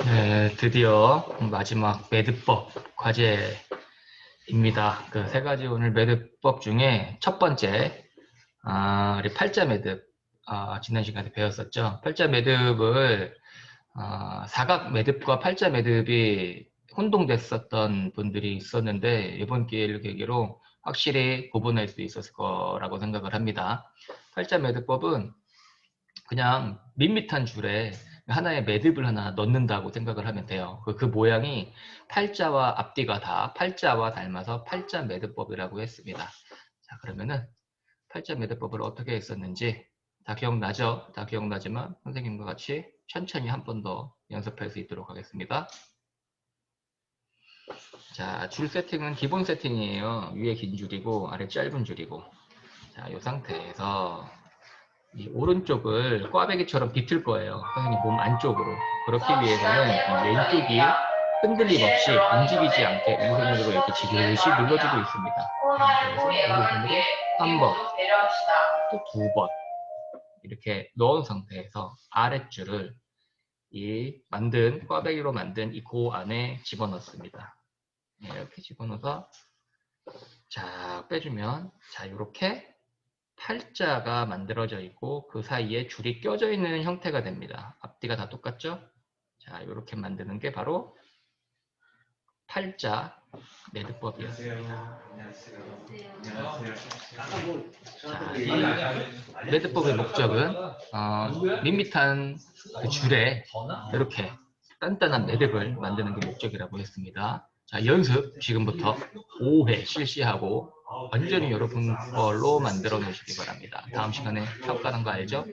네, 드디어 마지막 매듭법 과제입니다. 그 세 가지 오늘 매듭법 중에 첫 번째, 아, 우리 팔자 매듭, 아, 지난 시간에 배웠었죠. 팔자 매듭을, 아, 사각 매듭과 팔자 매듭이 혼동됐었던 분들이 있었는데, 이번 기회를 계기로 확실히 구분할 수 있었을 거라고 생각을 합니다. 팔자 매듭법은 그냥 밋밋한 줄에 하나의 매듭을 하나 넣는다고 생각을 하면 돼요. 그, 그 모양이 팔자와 앞뒤가 다 팔자와 닮아서 팔자 매듭법이라고 했습니다. 자, 그러면은 팔자 매듭법을 어떻게 했었는지 다 기억나죠? 다 기억나지만 선생님과 같이 천천히 한 번 더 연습할 수 있도록 하겠습니다. 자, 줄 세팅은 기본 세팅이에요. 위에 긴 줄이고 아래 짧은 줄이고. 자, 이 상태에서 이 오른쪽을 꽈배기처럼 비틀 거예요. 선생님 몸 안쪽으로. 그렇기 위해서는 이 왼쪽이 흔들림 없이 움직이지 않게 왼손으로 이렇게 지그시 눌러주고 있습니다. 그래서 오른손으로 한 번, 또 두 번 이렇게 넣은 상태에서 아랫줄을 이 만든 꽈배기로 만든 이 고 안에 집어넣습니다. 네, 이렇게 집어넣어서 자 빼주면 자 이렇게 팔자가 만들어져 있고 그 사이에 줄이 껴져 있는 형태가 됩니다. 앞뒤가 다 똑같죠? 자, 이렇게 만드는 게 바로 팔자 매듭법이었습니다. 자, 이 매듭법의 목적은 어, 밋밋한 그 줄에 이렇게 단단한 매듭을 만드는 게 목적이라고 했습니다. 자, 연습 지금부터 5회 실시하고 완전히 여러분 걸로 만들어 놓으시기 바랍니다. 다음 시간에 평가하는 거 알죠?